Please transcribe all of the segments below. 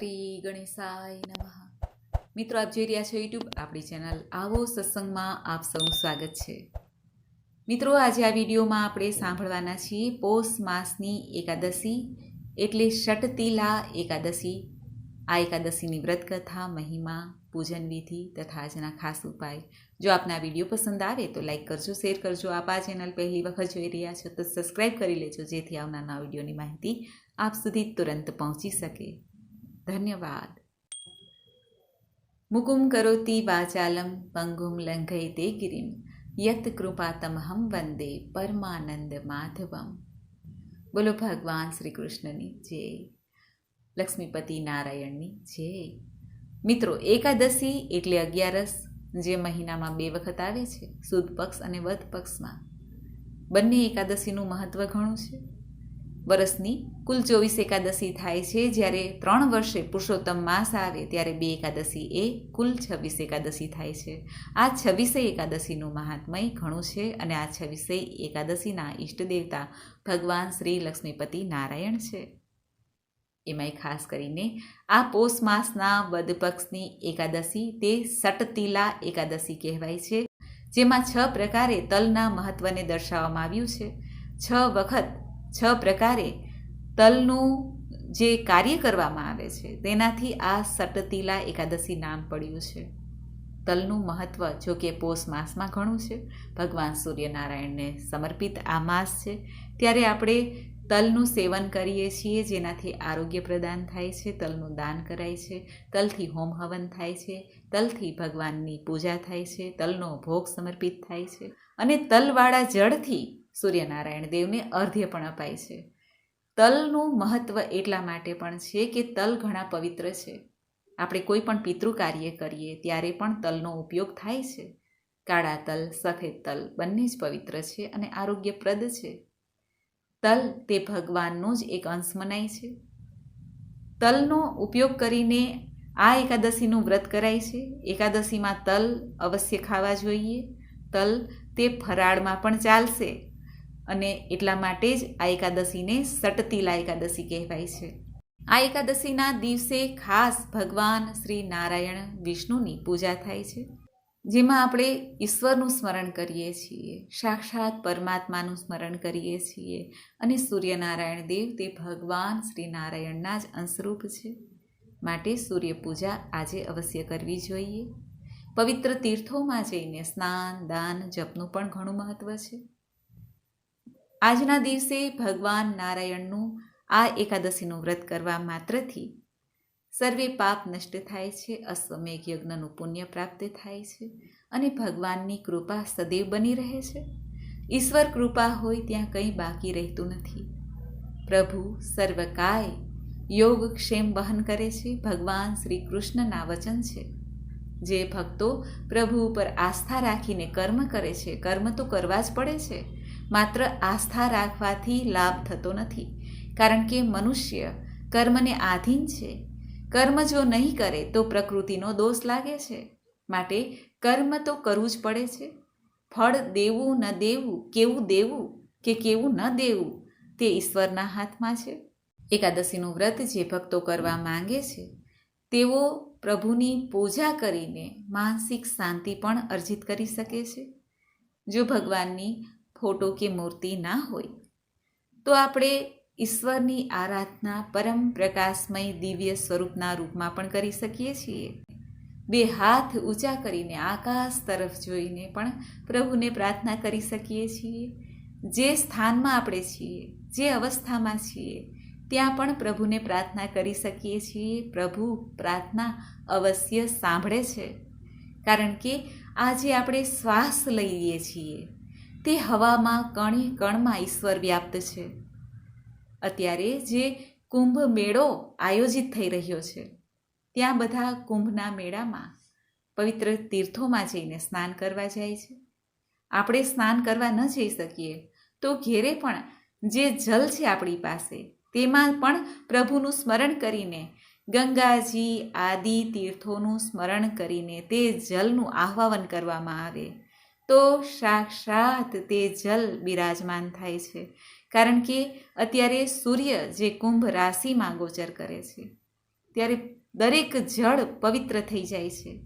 શ્રી ગણેશાય નમઃ. મિત્રો, આપ જોઈ રહ્યા છો યુટ્યુબ આપણી ચેનલ આવો સત્સંગમાં આપ સૌનું સ્વાગત છે. મિત્રો, આજે આ વિડીયોમાં આપણે સાંભળવાના છીએ પોષ માસની એકાદશી, એટલે ષટતીલા એકાદશી. આ એકાદશીની વ્રત કથા મહિમા, પૂજન વિધિ તથા આજના ખાસ ઉપાય. જો આપને વીડિયો પસંદ આવે તો લાઈક કરજો, શેર કરજો. આપ આ ચેનલ પહેલી વખત જોઈ રહ્યા છો તો સબસ્ક્રાઈબ કરી લેજો, જેથી આવનારના વિડીયોની માહિતી આપ સુધી તુરંત પહોંચી શકે. ધન્યવાદ. મુકુમ કરોતિ વાચાલમ પંગુમ લંઘયતે ગિરિમ યત કૃપાતમહમ વંદે પરમાનંદ માધવમ. બોલો ભગવાન શ્રી કૃષ્ણની જય. લક્ષ્મીપતિ નારાયણની જય. મિત્રો, એકાદશી એટલે અગિયારસ, જે મહિનામાં બે વખત આવે છે, સુદ પક્ષ અને વધ પક્ષમાં. બંને એકાદશીનું મહત્વ ઘણું છે. વર્ષની કુલ ચોવીસ એકાદશી થાય છે. જ્યારે ત્રણ વર્ષે પુરુષોત્તમ માસ આવે, ત્યારે બે એકાદશી એ કુલ છવ્વીસ એકાદશી થાય છે. આ છવ્વીસે એકાદશીનું મહાત્મય ઘણું છે અને આ છવ્વીસે એકાદશીના ઈષ્ટ દેવતા ભગવાન શ્રી લક્ષ્મીપતિ નારાયણ છે. એમાંય ખાસ કરીને આ પોષ માસના વદ પક્ષની એકાદશી તે સટતિલા એકાદશી કહેવાય છે. જેમાં છ પ્રકારે તલના મહત્વને દર્શાવવામાં આવ્યું છે. છ વખત છ પ્રકારે તલનું જે કાર્ય કરવામાં આવે છે, તેનાથી આ સટતીલા એકાદશી નામ પડ્યું છે. તલનું મહત્વ જો કે પોષ માસમાં ઘણું છે. ભગવાન સૂર્યનારાયણને સમર્પિત આ માસ છે. ત્યારે આપણે તલનું સેવન કરીએ છીએ, જેનાથી આરોગ્ય પ્રદાન થાય છે, તલનું દાન કરાય છે, તલથી હોમ હવન થાય છે, તલથી ભગવાનની પૂજા થાય છે, તલનો ભોગ સમર્પિત થાય છે. અને તલવાળા જળથી સૂર્યનારાયણ દેવને અર્ધ્ય પણ અપાય છે. તલનું મહત્વ એટલા માટે પણ છે કે તલ ઘણા પવિત્ર છે. આપણે કોઈ પણ પિતૃ કાર્ય કરીએ ત્યારે પણ તલનો ઉપયોગ થાય છે. કાળા તલ, સફેદ તલ બંને જ પવિત્ર છે અને આરોગ્યપ્રદ છે. તલ તે ભગવાનનો જ એક અંશ મનાય છે. તલનો ઉપયોગ કરીને આ એકાદશીનું વ્રત કરાય છે. એકાદશીમાં તલ અવશ્ય ખાવા જોઈએ. તલ તે ફરાળમાં પણ ચાલશે. અને એટલા માટે જ આ એકાદશીને સટતિલા એકાદશી કહેવાય છે. આ એકાદશીના દિવસે ખાસ ભગવાન શ્રી નારાયણ વિષ્ણુની પૂજા થાય છે. જેમાં આપણે ઈશ્વરનું સ્મરણ કરીએ છીએ, સાક્ષાત પરમાત્માનું સ્મરણ કરીએ છીએ અને સૂર્યનારાયણ દેવ તે ભગવાન શ્રી નારાયણના જ અંશરૂપ છે. માટે સૂર્ય પૂજા આજે અવશ્ય કરવી જોઈએ. પવિત્ર તીર્થોમાં જઈને સ્નાન, દાન, જપનું પણ ઘણું મહત્ત્વ છે. આજના દિવસે ભગવાન નારાયણનું આ એકાદશીનું વ્રત કરવા માત્રથી સર્વે પાપ નષ્ટ થાય છે, અશ્વમેઘ યજ્ઞનું પુણ્ય પ્રાપ્ત થાય છે અને ભગવાનની કૃપા સદૈવ બની રહે છે. ઈશ્વર કૃપા હોય ત્યાં કંઈ બાકી રહેતું નથી. પ્રભુ સર્વકાય યોગ ક્ષેમ વહન કરે છે, ભગવાન શ્રી કૃષ્ણના વચન છે. જે ભક્તો પ્રભુ ઉપર આસ્થા રાખીને કર્મ કરે છે, કર્મ તો કરવા જ પડે છે માત્ર આસ્થા રાખવાથી લાભ થતો નથી. કારણ કે મનુષ્ય કર્મને આધીન છે. કર્મ જો નહીં કરે તો પ્રકૃતિનો દોષ લાગે છે. માટે કર્મ તો કરવું જ પડે છે. ફળ દેવું ન દેવું, કેવું દેવું કે કેવું ન દેવું, તે ઈશ્વરના હાથમાં છે. એકાદશીનું વ્રત જે ભક્તો કરવા માંગે છે, તેઓ પ્રભુની પૂજા કરીને માનસિક શાંતિ પણ અર્જિત કરી શકે છે. જો ભગવાનની ફોટો કે મૂર્તિ ના હોય. તો આપણે ઈશ્વરની આરાધના પરમ પ્રકાશમય દિવ્ય સ્વરૂપના રૂપમાં પણ કરી શકીએ છીએ. બે હાથ ઊંચા કરીને આકાશ તરફ જોઈને પણ પ્રભુને પ્રાર્થના કરી શકીએ છીએ. જે સ્થાનમાં આપણે છીએ, જે અવસ્થામાં છીએ, ત્યાં પણ પ્રભુને પ્રાર્થના કરી શકીએ છીએ. પ્રભુ પ્રાર્થના અવશ્ય સાંભળે છે. કારણ કે આજે આપણે શ્વાસ લઈએ છીએ. તે હવામાં કણે કણમાં ઈશ્વર વ્યાપ્ત છે. અત્યારે જે કુંભ મેળો આયોજિત થઈ રહ્યો છે, ત્યાં બધા કુંભના મેળામાં પવિત્ર તીર્થોમાં જઈને સ્નાન કરવા જાય છે. આપણે સ્નાન કરવા ન જઈ શકીએ તો ઘેરે પણ જે જલ છે આપણી પાસે, તેમાં પણ પ્રભુનું સ્મરણ કરીને, ગંગાજી આદિ તીર્થોનું સ્મરણ કરીને તે જલનું આહ્વાન કરવામાં આવે. તો સાક્ષાત તે જલ બિરાજમાન થાય છે. કારણ કે અત્યારે સૂર્ય જે કુંભ રાશિમાં ગોચર કરે છે. ત્યારે દરેક જળ પવિત્ર થઈ જાય છે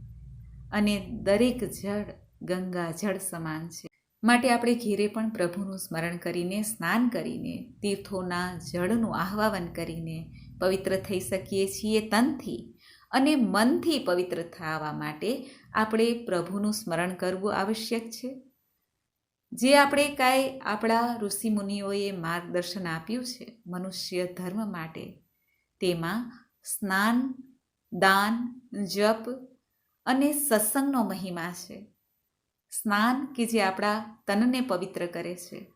અને દરેક જળ ગંગા જળ સમાન છે. માટે આપણે ઘેરે પણ પ્રભુનું સ્મરણ કરીને, સ્નાન કરીને, તીર્થોના જળનું આહ્વાન કરીને પવિત્ર થઈ શકીએ છીએ તનથી. અને મનથી પવિત્ર થવા માટે આપણે પ્રભુનું સ્મરણ કરવું આવશ્યક છે. જે આપણે કાંઈ આપણા ઋષિમુનિઓએ માર્ગદર્શન આપ્યું છે મનુષ્ય ધર્મ માટે, તેમાં સ્નાન, દાન, જપ અને સત્સંગનો મહિમા છે. સ્નાન કે જે આપણા તનને પવિત્ર કરે છે.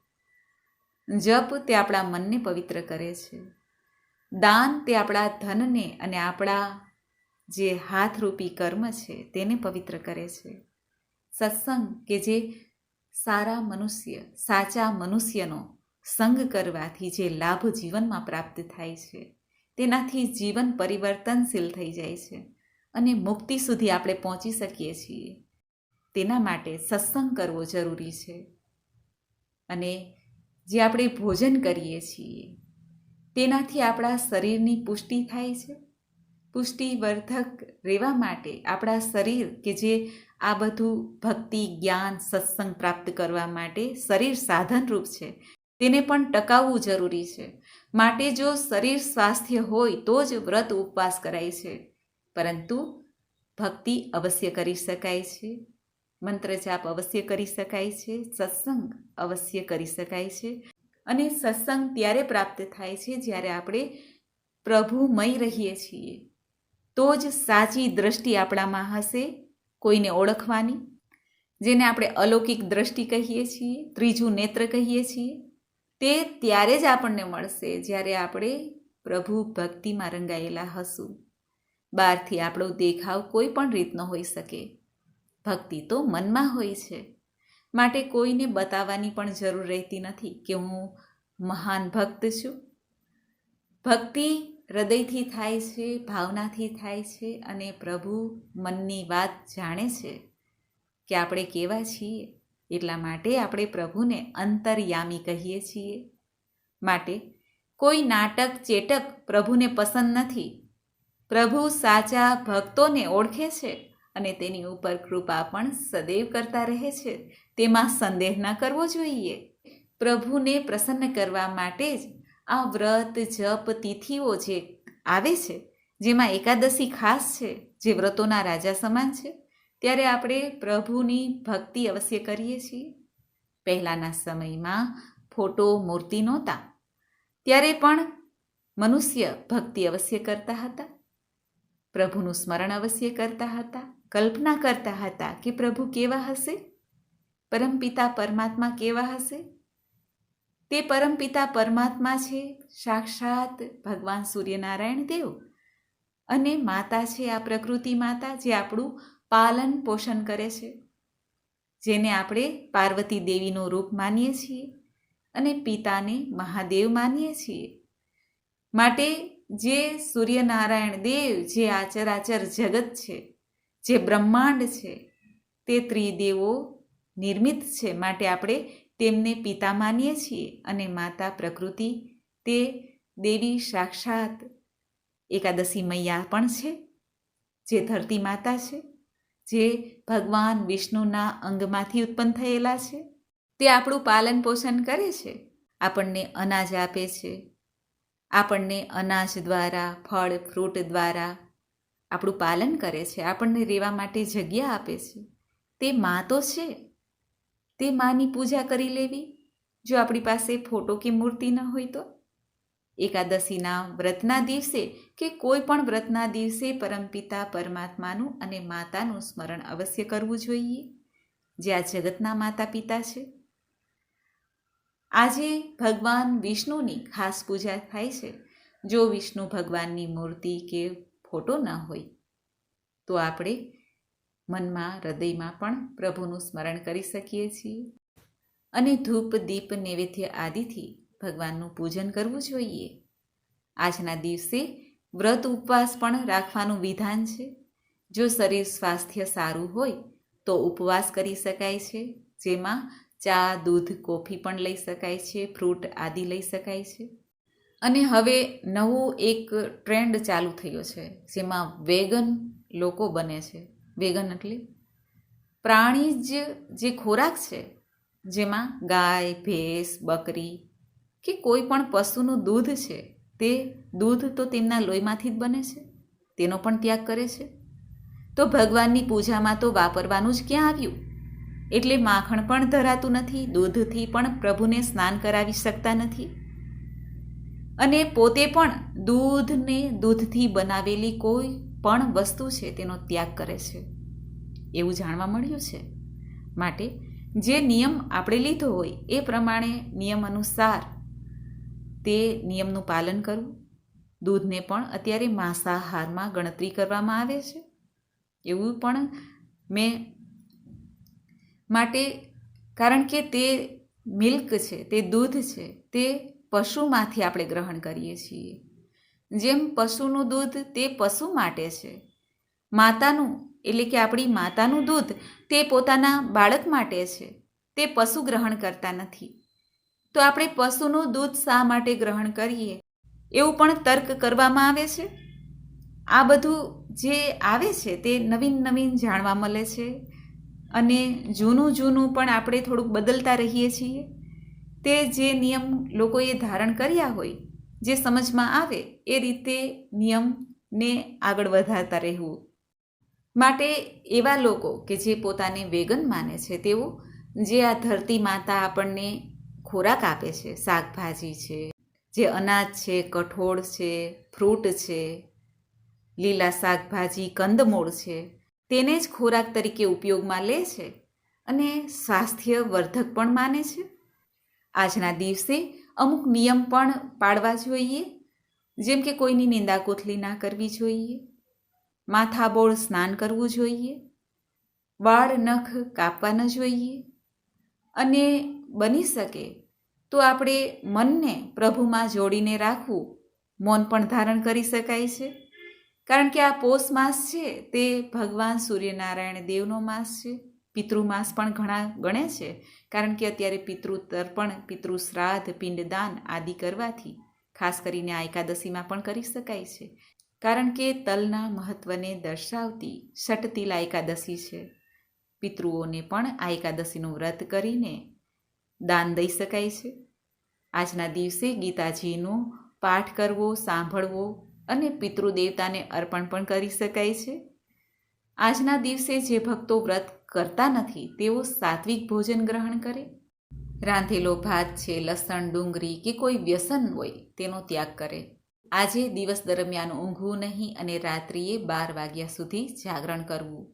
જપ તે આપણા મનને પવિત્ર કરે છે. દાન તે આપણા ધનને અને આપણા જે હાથરૂપી કર્મ છે, તેને પવિત્ર કરે છે. સત્સંગ કે જે સારા મનુષ્ય, સાચા મનુષ્યનો સંગ કરવાથી જે લાભ જીવનમાં પ્રાપ્ત થાય છે, તેનાથી જીવન પરિવર્તનશીલ થઈ જાય છે અને મુક્તિ સુધી આપણે પહોંચી શકીએ છીએ. તેના માટે સત્સંગ કરવો જરૂરી છે. અને જે આપણે ભોજન કરીએ છીએ, તેનાથી આપણા શરીરની પુષ્ટિ થાય છે. પુષ્ટિવર્ધક રહેવા માટે આપણા શરીર કે જે આ બધું ભક્તિ, જ્ઞાન, સત્સંગ પ્રાપ્ત કરવા માટે શરીર સાધનરૂપ છે. તેને પણ ટકાવવું જરૂરી છે. માટે જો શરીર સ્વાસ્થ્ય હોય તો જ વ્રત ઉપવાસ કરાય છે. પરંતુ ભક્તિ અવશ્ય કરી શકાય છે. મંત્ર જાપ અવશ્ય કરી શકાય છે. સત્સંગ અવશ્ય કરી શકાય છે. અને સત્સંગ ત્યારે પ્રાપ્ત થાય છે જ્યારે આપણે પ્રભુમય રહીએ છીએ. તો જ સાચી દ્રષ્ટિ આપણામાં હશે કોઈને ઓળખવાની? જેને આપણે અલૌકિક દ્રષ્ટિ કહીએ છીએ, ત્રીજું નેત્ર કહીએ છીએ, તે ત્યારે જ આપણને મળશે જ્યારે આપણે પ્રભુ ભક્તિમાં રંગાયેલા હશું. બહારથી આપણો દેખાવ કોઈ પણ રીતનો હોઈ શકે. ભક્તિ તો મનમાં હોય છે. માટે કોઈને બતાવવાની પણ જરૂર રહેતી નથી કે હું મહાન ભક્ત છું. ભક્તિ હૃદયથી થાય છે, ભાવનાથી થાય છે અને પ્રભુ મનની વાત જાણે છે કે આપણે કેવા છીએ. એટલા માટે આપણે પ્રભુને અંતરયામી કહીએ છીએ. માટે કોઈ નાટક ચેટક પ્રભુને પસંદ નથી. પ્રભુ સાચા ભક્તોને ઓળખે છે અને તેની ઉપર કૃપા પણ સદૈવ કરતા રહે છે. તેમાં સંદેહ ન કરવો જોઈએ. પ્રભુને પ્રસન્ન કરવા માટે જ આ વ્રત જપ તિથિઓ જે આવે છે, જેમાં એકાદશી ખાસ છે, જે વ્રતોના રાજા સમાન છે, ત્યારે આપણે પ્રભુની ભક્તિ અવશ્ય કરીએ છીએ. પહેલાંના સમયમાં ફોટો મૂર્તિ નહોતા, ત્યારે પણ મનુષ્ય ભક્તિ અવશ્ય કરતા હતા. પ્રભુનું સ્મરણ અવશ્ય કરતા હતા, કલ્પના કરતા હતા કે પ્રભુ કેવા હશે? પરમપિતા પરમાત્મા કેવા હશે? તે પરમપિતા પરમાત્મા છે, સાક્ષાત ભગવાન સૂર્યનારાયણ દેવ. અને માતા છે આ પ્રકૃતિ માતા જે આપણું પાલન પોષણ કરે છે. જેને આપણે પાર્વતી દેવીનું રૂપ માનીએ છીએ અને પિતાને મહાદેવ માનીએ છીએ. માટે જે સૂર્યનારાયણ દેવ જે આચરાચર જગત છે, જે બ્રહ્માંડ છે, તે ત્રિદેવો નિર્મિત છે. માટે આપણે તેમને પિતા માનીએ છીએ અને માતા પ્રકૃતિ, તે દેવી સાક્ષાત એકાદશી મૈયા પણ છે, જે ધરતી માતા છે, જે ભગવાન વિષ્ણુના અંગમાંથી ઉત્પન્ન થયેલા છે. તે આપણું પાલન પોષણ કરે છે, આપણને અનાજ આપે છે, આપણને અનાજ દ્વારા, ફળ, ફ્રૂટ દ્વારા આપણું પાલન કરે છે, આપણને રહેવા માટે જગ્યા આપે છે. તે મા તો છે. તે માની પૂજા કરી લેવી? જો આપણી પાસે ફોટો કે મૂર્તિ ન હોય તો? એકાદશીના વ્રતના દિવસે કે કોઈ પણ વ્રતના દિવસે પરમપિતા પરમાત્માનું અને માતાનું સ્મરણ અવશ્ય કરવું જોઈએ. જે આ જગતના માતા પિતા છે. આજે ભગવાન વિષ્ણુની ખાસ પૂજા થાય છે. જો વિષ્ણુ ભગવાનની મૂર્તિ કે ફોટો ન હોય, તો આપણે મનમાં, હૃદયમાં પણ પ્રભુનું સ્મરણ કરી શકીએ છીએ. અને ધૂપ, દીપ, નૈવેદ્ય આદિથી ભગવાનનું પૂજન કરવું જોઈએ. આજના દિવસે વ્રત ઉપવાસ પણ રાખવાનું વિધાન છે. જો શરીર સ્વાસ્થ્ય સારું હોય, તો ઉપવાસ કરી શકાય છે. જેમાં ચા, દૂધ, કોફી પણ લઈ શકાય છે, ફ્રૂટ આદિ લઈ શકાય છે. અને હવે નવું એક ટ્રેન્ડ ચાલુ થયો છે, જેમાં વેગન લોકો બને છે. વેગન એટલે? પ્રાણીજ જે ખોરાક છે, જેમાં ગાય, ભેંસ, બકરી કે કોઈ પણ પશુનું દૂધ છે, તે દૂધ તો તેમના લોહીમાંથી જ બને છે, તેનો પણ ત્યાગ કરે છે. તો ભગવાનની પૂજામાં તો વાપરવાનું જ ક્યાં આવ્યું? એટલે માખણ પણ ધરાતું નથી, દૂધથી પણ પ્રભુને સ્નાન કરાવી શકતા નથી. અને પોતે પણ દૂધને દૂધથી બનાવેલી કોઈ પણ વસ્તુ છે તેનો ત્યાગ કરે છે. એવું જાણવા મળ્યું છે. માટે જે નિયમ આપણે લીધો હોય એ પ્રમાણે નિયમ અનુસાર તે નિયમનું પાલન કરવું. દૂધને પણ અત્યારે માંસાહારમાં ગણતરી કરવામાં આવે છે. એવું પણ મેં માટે કારણ કે તે મિલ્ક છે, તે દૂધ છે, તે પશુમાંથી આપણે ગ્રહણ કરીએ છીએ. જેમ પશુનું દૂધ તે પશુ માટે છે. માતાનું, એટલે કે આપણી માતાનું દૂધ તે પોતાના બાળક માટે છે. તે પશુ ગ્રહણ કરતા નથી. તો આપણે પશુનું દૂધ શા માટે ગ્રહણ કરીએ? એવું પણ તર્ક કરવામાં આવે છે? આ બધું જે આવે છે તે નવીન નવીન જાણવા મળે છે અને જૂનું જૂનું પણ આપણે થોડુંક બદલતા રહીએ છીએ. તે જે નિયમ લોકોએ ધારણ કર્યા હોય જે સમજમાં આવે એ રીતે નિયમને આગળ વધારતા રહેવું. માટે એવા લોકો કે જે પોતાને વેગન માને છે, તેઓ જે આ ધરતી માતા આપણને ખોરાક આપે છે, શાકભાજી છે, જે અનાજ છે, કઠોળ છે, ફ્રૂટ છે, લીલા શાકભાજી, કંદમૂળ છે, તેને જ ખોરાક તરીકે ઉપયોગમાં લે છે અને સ્વાસ્થ્ય વર્ધક પણ માને છે. આજના દિવસે અમુક નિયમ પણ પાળવા જોઈએ. જેમ કે કોઈની નિંદા કોથલી ના કરવી જોઈએ. માથાબોળ સ્નાન કરવું જોઈએ. વાળ નખ કાપવા ન જોઈએ. અને બની શકે તો આપણે મનને પ્રભુમાં જોડીને રાખવું મૌન પણ ધારણ કરી શકાય છે. કારણ કે આ પોષ માસ છે તે ભગવાન સૂર્યનારાયણ દેવનો માસ છે. પિતૃમાસ પણ ઘણા ગણે છે, કારણ કે અત્યારે પિતૃ તર્પણ પિતૃ શ્રાદ્ધ પિંડદાન આદિ કરવાથી, ખાસ કરીને આ એકાદશીમાં પણ કરી શકાય છે. કારણ કે તલના મહત્વને દર્શાવતી ષટતિલા એકાદશી છે. પિતૃઓને પણ આ એકાદશીનું વ્રત કરીને દાન દઈ શકાય છે. આજના દિવસે ગીતાજીનો પાઠ કરવો, સાંભળવો અને પિતૃદેવતાને અર્પણ પણ કરી શકાય છે. આજના દિવસે જે ભક્તો વ્રત કરતા નથી, તેઓ સાત્વિક ભોજન ગ્રહણ કરે. રાંધેલો ભાત છે, લસણ, ડુંગળી કે કોઈ વ્યસન હોય, તેનો ત્યાગ કરે. આજે દિવસ દરમિયાન ઊંઘવું નહીં અને રાત્રિએ બાર વાગ્યા સુધી જાગરણ કરવું.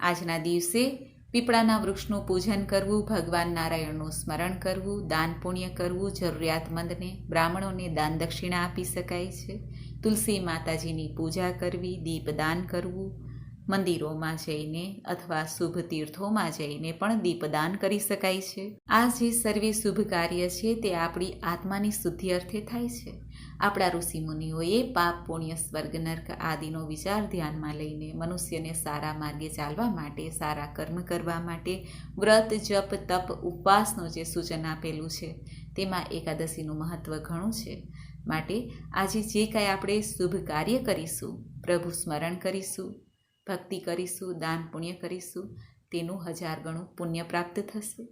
આજના દિવસે પીપળાના વૃક્ષનું પૂજન કરવું, ભગવાન નારાયણનું સ્મરણ કરવું, દાન પુણ્ય કરવું જરૂરિયાતમંદને, બ્રાહ્મણોને દાન દક્ષિણા આપી શકાય છે. તુલસી માતાજીની પૂજા કરવી, દીપદાન કરવું મંદિરોમાં જઈને અથવા શુભ તીર્થોમાં જઈને પણ દીપદાન કરી શકાય છે. આ જે સર્વે શુભ કાર્ય છે તે આપણી આત્માની શુદ્ધિ અર્થે થાય છે. આપણા ઋષિમુનિઓએ પાપ, પુણ્ય, સ્વર્ગ, નર્ક આદિનો વિચાર ધ્યાનમાં લઈને મનુષ્યને સારા માર્ગે ચાલવા માટે, સારા કર્મ કરવા માટે વ્રત, જપ, તપ, ઉપવાસનું જે સૂચન આપેલું છે તેમાં એકાદશીનું મહત્ત્વ ઘણું છે. માટે આજે જે કાંઈ આપણે શુભ કાર્ય કરીશું, પ્રભુ સ્મરણ કરીશું ભક્તિ કરીશું, દાન પુણ્ય કરીશું, તેનું હજાર ગણું પુણ્ય પ્રાપ્ત થશે.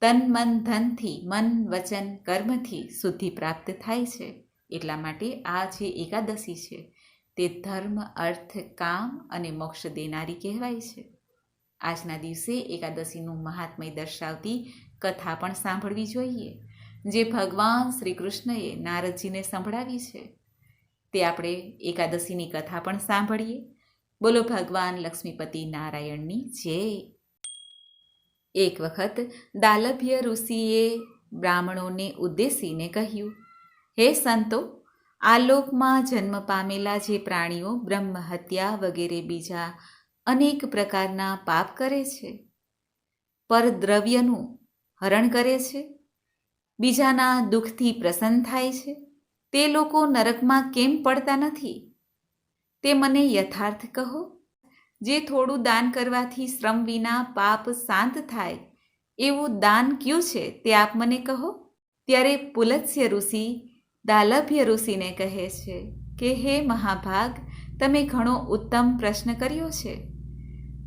તન મન ધનથી, મન વચન કર્મથી શુદ્ધિ પ્રાપ્ત થાય છે. એટલા માટે આ જે એકાદશી છે, તે ધર્મ, અર્થ, કામ અને મોક્ષ દેનારી કહેવાય છે. આજના દિવસે એકાદશીનું મહાત્મય દર્શાવતી કથા પણ સાંભળવી જોઈએ, જે ભગવાન શ્રી કૃષ્ણએ નારદજીને સંભળાવી છે. તે આપણે એકાદશીની કથા પણ સાંભળીએ. બોલો ભગવાન લક્ષ્મીપતિ નારાયણની જય એક વખત દાલભ્ય ઋષિએ બ્રાહ્મણોને ઉદ્દેશીને કહ્યું, હે સંતો, આ લોકમાં જન્મ પામેલા જે પ્રાણીઓ બ્રહ્મ હત્યા વગેરે બીજા અનેક પ્રકારના પાપ કરે છે, પરદ્રવ્યનું હરણ કરે છે, બીજાના દુઃખથી પ્રસન્ન થાય છે, તે લોકો નરકમાં કેમ પડતા નથી? તે મને યથાર્થ કહો. જે થોડું દાન કરવાથી શ્રમ વિના પાપ શાંત થાય, એવું દાન કયું છે તે આપ મને કહો? ત્યારે પુલત્સ્ય ઋષિ દાલભ્ય ઋષિને કહે છે કે, હે મહાભાગ, તમે ઘણો ઉત્તમ પ્રશ્ન કર્યો છે.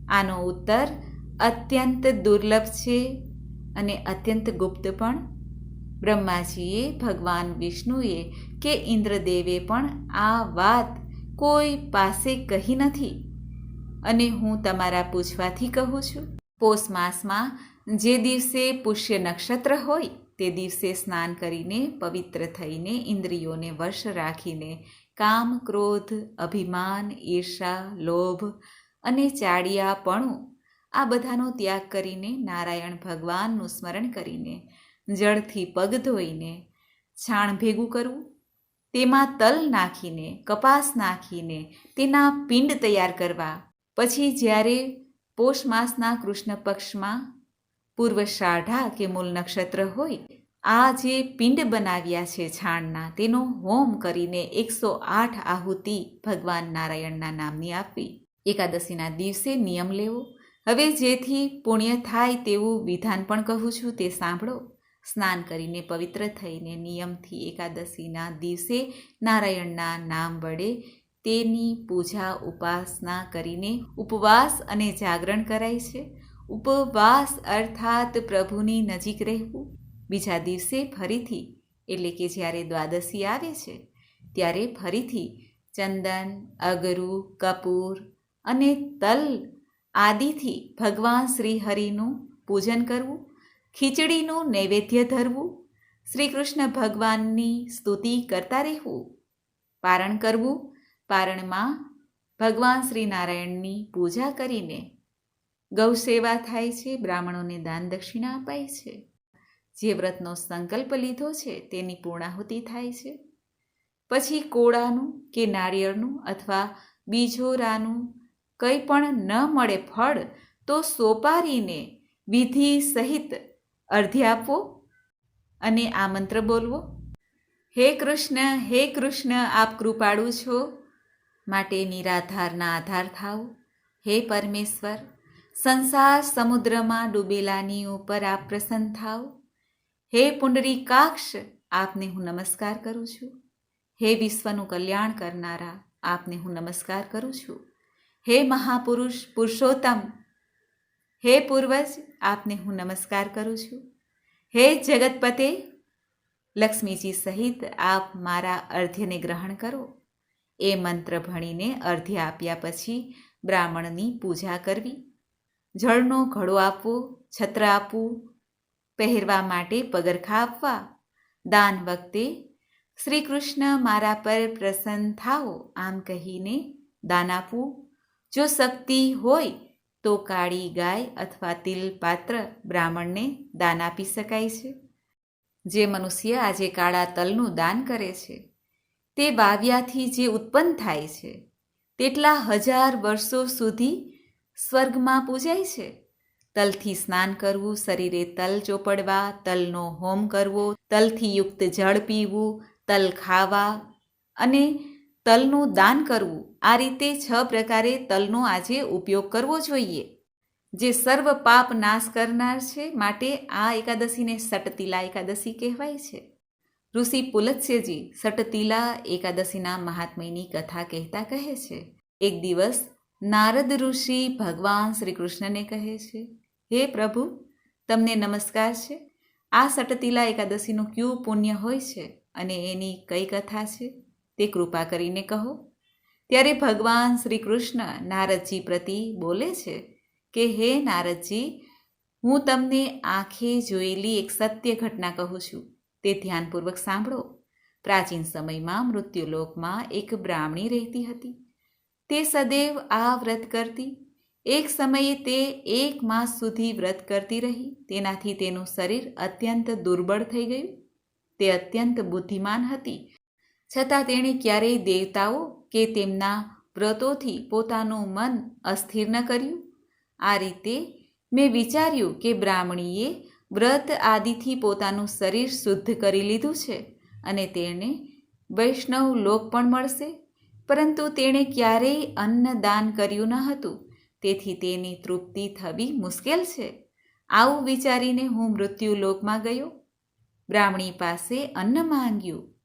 આનો ઉત્તર અત્યંત દુર્લભ છે અને અત્યંત ગુપ્ત પણ. બ્રહ્માજીએ, ભગવાન વિષ્ણુએ કે ઇન્દ્રદેવે પણ આ વાત કોઈ પાસે કહી નથી. અને હું તમારા પૂછવાથી કહું છું, પોષ માસમાં જે દિવસે પુષ્ય નક્ષત્ર હોય, તે દિવસે સ્નાન કરીને, પવિત્ર થઈને, ઇન્દ્રિયોને વશ રાખીને, કામ, ક્રોધ, અભિમાન, ઈર્ષા, લોભ અને ચાડિયાપણું, આ બધાનો ત્યાગ કરીને નારાયણ ભગવાનનું સ્મરણ કરીને, જળથી પગ ધોઈને, છાણ ભેગું કરવું તેમાં તલ નાખીને, કપાસ નાખીને તેના પિંડ તૈયાર કરવા. પછી જ્યારે પોષ માસના કૃષ્ણ પક્ષમાં પૂર્વ શાઢા કે મૂળ નક્ષત્ર હોય, આ જે પિંડ બનાવ્યા છે છાણના, તેનો હોમ કરીને એકસો આઠ આહુતિ ભગવાન નારાયણના નામની આપવી. એકાદશીના દિવસે નિયમ લેવો. હવે જેથી પુણ્ય થાય તેવું વિધાન પણ કહું છું, તે સાંભળો. સ્નાન કરીને પવિત્ર થઈને નિયમથી એકાદશીના દિવસે નારાયણના નામ વડે તેની પૂજા, ઉપાસના કરીને ઉપવાસ અને જાગરણ કરાય છે. ઉપવાસ અર્થાત પ્રભુની નજીક રહેવું. બીજા દિવસે ફરીથી, એટલે કે જ્યારે દ્વાદશી આવે છે, ત્યારે ફરીથી ચંદન, અગરુ, કપૂર અને તલ આદિથી ભગવાન શ્રી હરિનું પૂજન કરવું. ખીચડીનું નૈવેદ્ય ધરવું શ્રી કૃષ્ણ ભગવાનની સ્તુતિ કરતા રહેવું, પારણ કરવું, પારણમાં ભગવાન શ્રી નારાયણની પૂજા કરીને ગૌ સેવા થાય છે, બ્રાહ્મણોને દાન દક્ષિણા અપાય છે. જે વ્રતનો સંકલ્પ લીધો છે, તેની પૂર્ણાહુતિ થાય છે. પછી કોળાનું કે નારિયેળનું અથવા બીજોરાનું કંઈ પણ ન મળે ફળ, તો સોપારીને વિધિ સહિત અર્ધ્ય આપવો અને આ મંત્ર બોલવો. હે કૃષ્ણ હે કૃષ્ણ, આપ કૃપાળુ છો. માટે નિરાધારના આધાર થાવ હે પરમેશ્વર, સંસાર સમુદ્રમાં ડૂબેલાની ઉપર આપ પ્રસન્ન થાવ હે પુંડરીકાક્ષ આપને હું નમસ્કાર કરું છું. હે વિશ્વનું કલ્યાણ કરનારા, આપને હું નમસ્કાર કરું છું. હે મહાપુરુષ પુરુષોત્તમ હે પૂર્વજ, આપને હું નમસ્કાર કરું છું. હે જગતપતે, લક્ષ્મીજી સહિત આપ મારા અર્ધ્યને ગ્રહણ કરો. એ મંત્ર ભણીને અર્ધ્ય આપ્યા પછી બ્રાહ્મણની પૂજા કરવી. જળનો ઘડો આપવો, છત્ર આપવું, પહેરવા માટે પગરખા આપવા. દાન વખતે શ્રી કૃષ્ણ મારા પર પ્રસન્ન થાઓ, આમ કહીને દાન આપવું. જો શક્તિ હોય તો કાળી ગાય અથવા તિલ પાત્ર બ્રાહ્મણને દાન આપી શકાય છે. જે મનુષ્ય આજે કાળા તલનું દાન કરે છે, તે વાવ્યાથી જે ઉત્પન્ન થાય છે, તેટલા હજાર વર્ષો સુધી સ્વર્ગમાં પૂજાય છે. તલથી સ્નાન કરવું, શરીરે તલ ચોપડવા, તલનો હોમ કરવો, તલથી યુક્ત જળ પીવું, તલ ખાવા અને તલનું દાન કરવું. આ રીતે છ પ્રકારે તલનો આજે ઉપયોગ કરવો જોઈએ. જે સર્વ પાપ નાશ કરનાર છે, માટે આ એકાદશીને સટતિલા એકાદશી કહેવાય છે. ઋષિ પુલત્સ્યજી સટતિલા એકાદશીના મહાત્મ્યની કથા કહેતા કહે છે. એક દિવસ નારદ ઋષિ ભગવાન શ્રી કૃષ્ણને કહે છે, હે પ્રભુ, તમને નમસ્કાર છે. આ સટતિલા એકાદશીનું ક્યું પુણ્ય હોય છે અને એની કઈ કથા છે? તે કૃપા કરીને કહો. ત્યારે ભગવાન શ્રી કૃષ્ણ નારદજી પ્રતિ બોલે છે કે, હે નારદજી, હું તમને આંખે જોયેલી એક સત્ય ઘટના કહું છું. તે ધ્યાનપૂર્વક સાંભળો. પ્રાચીન સમયમાં મૃત્યુલોકમાં એક બ્રાહ્મણી રહેતી હતી. તે સદૈવ આ વ્રત કરતી. એક સમયે તે એક માસ સુધી વ્રત કરતી રહી. તેનાથી તેનું શરીર અત્યંત દુર્બળ થઈ ગયું. તે અત્યંત બુદ્ધિમાન હતી. છતાં તેણે ક્યારેય દેવતાઓ કે તેમના વ્રતોથી પોતાનું મન અસ્થિર ન કર્યું. આ રીતે મેં વિચાર્યું કે બ્રાહ્મણીએ વ્રત આદિથી પોતાનું શરીર શુદ્ધ કરી લીધું છે અને તેણે વૈષ્ણવ લોક પણ મળશે. પરંતુ તેણે ક્યારેય અન્ન દાન કર્યું ન હતું. તેથી તેની તૃપ્તિ થવી મુશ્કેલ છે. આવું વિચારીને હું મૃત્યુલોકમાં ગયો. બ્રાહ્મણી પાસે અન્ન માંગ્યું.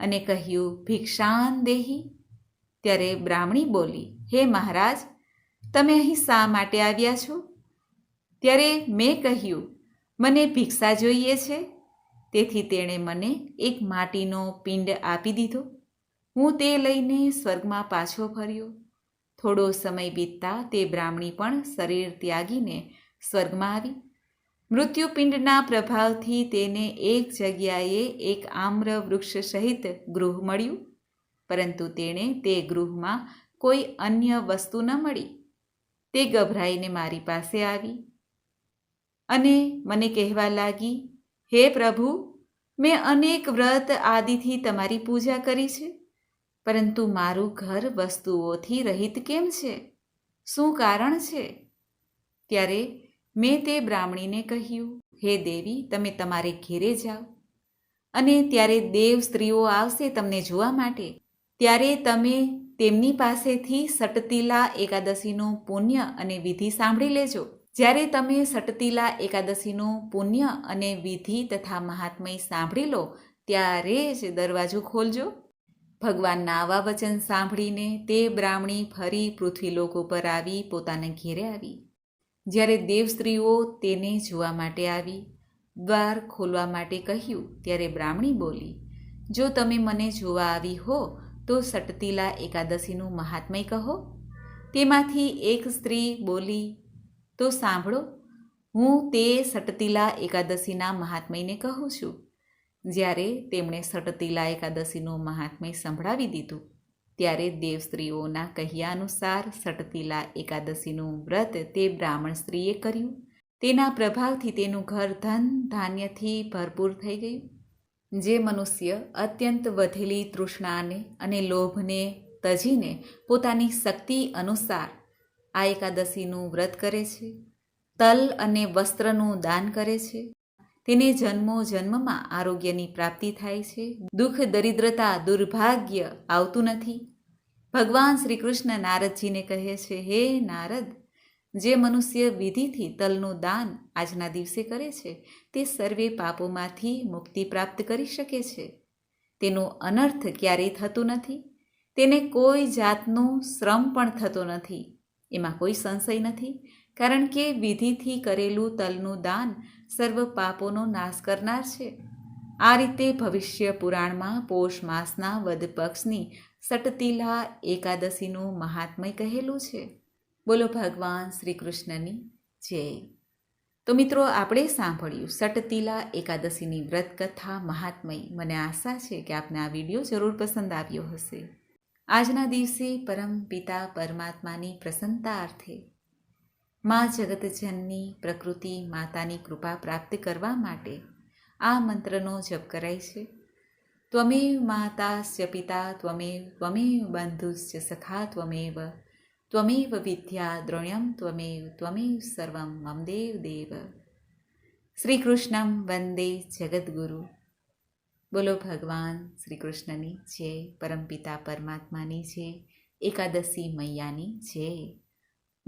અને કહ્યું, ભિક્ષાન દેહી. ત્યારે બ્રાહ્મણી બોલી, હે મહારાજ, તમે અહીં શા માટે આવ્યા છો? ત્યારે મેં કહ્યું, મને ભિક્ષા જોઈએ છે. તેથી તેણે મને એક માટીનો પિંડ આપી દીધો. હું તે લઈને સ્વર્ગમાં પાછો ફર્યો. થોડો સમય વીતતા તે બ્રાહ્મણી પણ શરીર ત્યાગીને સ્વર્ગમાં આવી. મૃત્યુપિંડના પ્રભાવથી તેને એક જગ્યાએ એક આમ્ર વૃક્ષ સહિત ગૃહ મળ્યું, પરંતુ તેણે તે ગૃહમાં કોઈ અન્ય વસ્તુ ન મળી. તે ગભરાઈને મારી પાસે આવી અને મને કહેવા લાગી, હે પ્રભુ, મેં અનેક વ્રત આદિથી તમારી પૂજા કરી છે, પરંતુ મારું ઘર વસ્તુઓથી રહિત કેમ છે? શું કારણ છે? ત્યારે મેં તે બ્રાહ્મણીને કહ્યું, હે દેવી, તમે તમારે ઘેરે જાઓ. અને ત્યારે દેવ સ્ત્રીઓ આવશે તમને જોવા માટે. ત્યારે તમે તેમની પાસેથી સટતીલા એકાદશીનું પુણ્ય અને વિધિ સાંભળી લેજો. જ્યારે તમે સટતીલા એકાદશીનું પુણ્ય અને વિધિ તથા મહાત્મય સાંભળી લો, ત્યારે જ દરવાજો ખોલજો. ભગવાનના આવા વચન સાંભળીને તે બ્રાહ્મણી ફરી પૃથ્વીલોક ઉપર આવી પોતાના ઘેરે આવી. જ્યારે દેવ સ્ત્રીઓ તેને જોવા માટે આવી, દ્વાર ખોલવા માટે કહ્યું, ત્યારે બ્રાહ્મણી બોલી, જો તમે મને જોવા આવી હો, તો સટતીલા એકાદશીનું મહાત્મય કહો. તેમાંથી એક સ્ત્રી બોલી, તો સાંભળો, હું તે સટતીલા એકાદશીના મહાત્મયને કહું છું. જ્યારે તેમણે સટતીલા એકાદશીનું મહાત્મય સંભળાવી દીધું. ત્યારે દેવસ્ત્રીઓના કહ્યા અનુસાર સટતિલા એકાદશીનું વ્રત તે બ્રાહ્મણ સ્ત્રીએ કર્યું. તેના પ્રભાવથી તેનું ઘર ધન ધાન્યથી ભરપૂર થઈ ગયું. જે મનુષ્ય અત્યંત વધેલી તૃષ્ણાને અને લોભને તજીને પોતાની શક્તિ અનુસાર આ એકાદશીનું વ્રત કરે છે. તલ અને વસ્ત્રનું દાન કરે છે. તેને જન્મો જન્મમાં આરોગ્યની પ્રાપ્તિ થાય છે. દુઃખ, દરિદ્રતા, દુર્ભાગ્ય આવતું નથી. ભગવાન શ્રી કૃષ્ણ નારદજીને કહે છે, હે નારદ, જે મનુષ્ય વિધિથી તલનું દાન આજના દિવસે કરે છે, તે સર્વે પાપોમાંથી મુક્તિ પ્રાપ્ત કરી શકે છે. તેનું અનર્થ ક્યારેય થતું નથી. તેને કોઈ જાતનો શ્રમ પણ થતો નથી. એમાં કોઈ સંશય નથી. કારણ કે વિધિથી કરેલું તલનું દાન સર્વ પાપોનો નાશ કરનાર છે. આ રીતે ભવિષ્ય પુરાણમાં પોષ માસના વદ પક્ષની સટતિલા એકાદશીનું મહાત્મય કહેલું છે. બોલો ભગવાન શ્રી કૃષ્ણની જય. તો મિત્રો, આપણે સાંભળ્યું સટતિલા એકાદશીની વ્રત કથા મહાત્મય. મને આશા છે કે આપને આ વીડિયો જરૂર પસંદ આવ્યો હશે. આજના દિવસે પરમ પિતા પરમાત્માની પ્રસન્નતાર્થે મા જગતજનની પ્રકૃતિ માતાની કૃપા પ્રાપ્ત કરવા માટે આ મંત્રનો જપ કરાય છે. ત્વમેવ માતાશ્ચ પિતા, ત્વમેવ ત્વમેવ બંધુસ્ય સખા, ત્વમેવ ત્વમેવ વિદ્યા દ્રોણ્યમ, ત્વમેવ ત્વમેવ સર્વમ મમદેવ દેવ શ્રી કૃષ્ણમ વંદે જગદગુરુ. બોલો ભગવાન શ્રી કૃષ્ણની જય. પરમપિતા પરમાત્માની જય. એકાદશી મૈયાની જય.